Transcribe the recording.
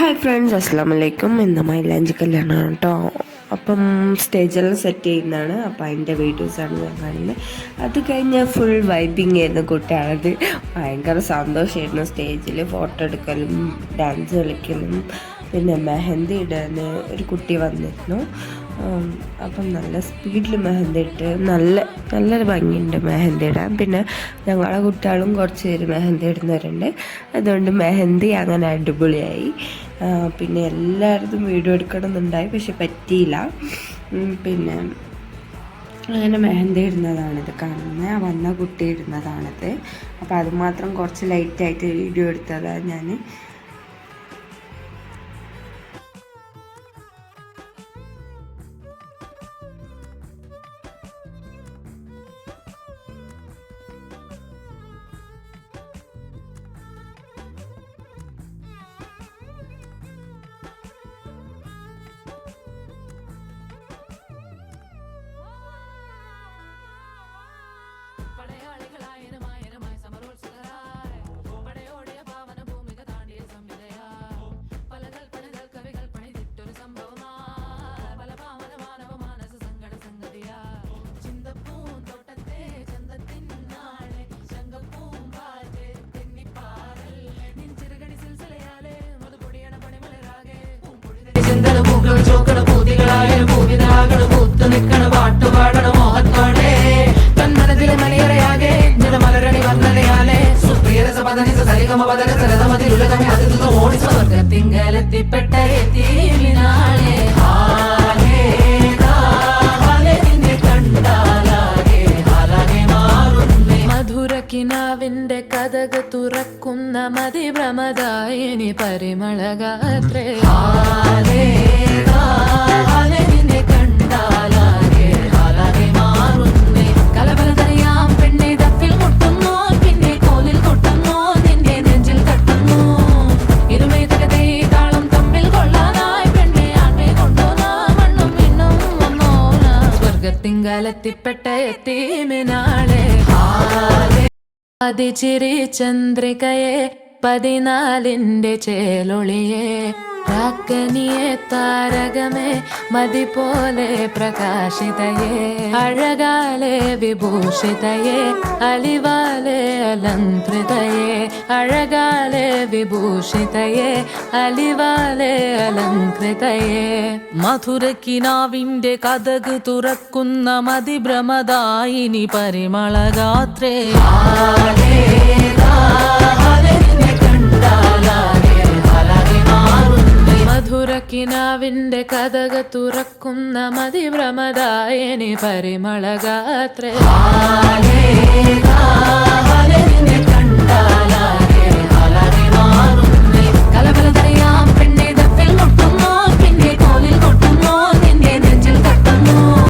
Hi friends അസ്സാം വലൈക്കും ഇന്ന് മൈലാഞ്ചി കല്യാണമാണ് കേട്ടോ. അപ്പം സ്റ്റേജെല്ലാം സെറ്റ് ചെയ്യുന്നതാണ്. അപ്പം അതിന്റെ വീഡിയോസാണ് ഞാൻ കാണുന്നത്. അത് കഴിഞ്ഞ് ഫുൾ വൈബിങ് ആയിരുന്നു കുട്ടികളത്. ഭയങ്കര സന്തോഷമായിരുന്നു സ്റ്റേജിൽ ഫോട്ടോ എടുക്കലും ഡാൻസ് കളിക്കലും പിന്നെ മെഹന്തി ഇടാൻ ഒരു കുട്ടി വന്നിരുന്നു. അപ്പം നല്ല സ്പീഡിൽ മെഹന്തി ഇട്ട് നല്ല നല്ലൊരു ഭംഗിയുണ്ട് മെഹന്തി ഇടാൻ. പിന്നെ ഞങ്ങളെ കുട്ടികളും കുറച്ച് പേര് മെഹന്തി ഇടുന്നവരുണ്ട്. അതുകൊണ്ട് മെഹന്തി അങ്ങനെ അടിപൊളിയായി. പിന്നെ എല്ലായിടത്തും വീഡിയോ എടുക്കണം എന്നുണ്ടായി പക്ഷെ പറ്റിയില്ല. പിന്നെ അങ്ങനെ മെഹന്തി ഇടുന്നതാണിത്. കാണുന്നത് വന്ന കുട്ടി ഇടുന്നതാണിത്. അപ്പോൾ അതുമാത്രം കുറച്ച് ലൈറ്റായിട്ട് വീഡിയോ എടുത്തതാണ് ഞാൻ ചോക്കണ പൂതികളായ പൂവിതാകൾ പൂത്തു നിൽക്കണ പാട്ടുപാടണ മോഹത്തോടെ തന്മനത്തിലെ മലയറയാകെ നിറമലരണി വർണനയാലെ. സുപ്രിയരസ പദനിസ സരിഗമ പദന സരതമതിലുലകമേ അതിഥിത ഓടി സ്വർഗത്തിങ്കലെത്തിപ്പെട്ട എത്തിയിനാളെ കിനാവിന്റെ കഥക് തുറക്കുന്ന മതിഭ്രമദായിനി പരിമളഗാത്രേ. സ്വർഗത്തിങ്കലെത്തിപ്പെട്ട എത്തീമിനാളെ അതിചിരി ചന്ദ്രികയെ പതിനാലിന്റെ ചേലൊളിയെ. പ്രാക്കനിയെ താരകമേ മതി പോലെ പ്രകാശിതയെ. അഴകാലെ വിഭൂഷിതയെ അലിവാലെ അലങ്കൃതയെ അഴകാലെ വിഭൂഷിതയെ അലിവാലെ അലങ്കൃതയെ മധുരക്കിനാവിന്റെ കഥക് തുറക്കുന്ന മതിഭ്രമദായിനി പരിമളഗാത്രേ. മധുര കഥക തുറക്കുന്ന മതിഭ്രമദായനി പരിമളഗാത്രേ.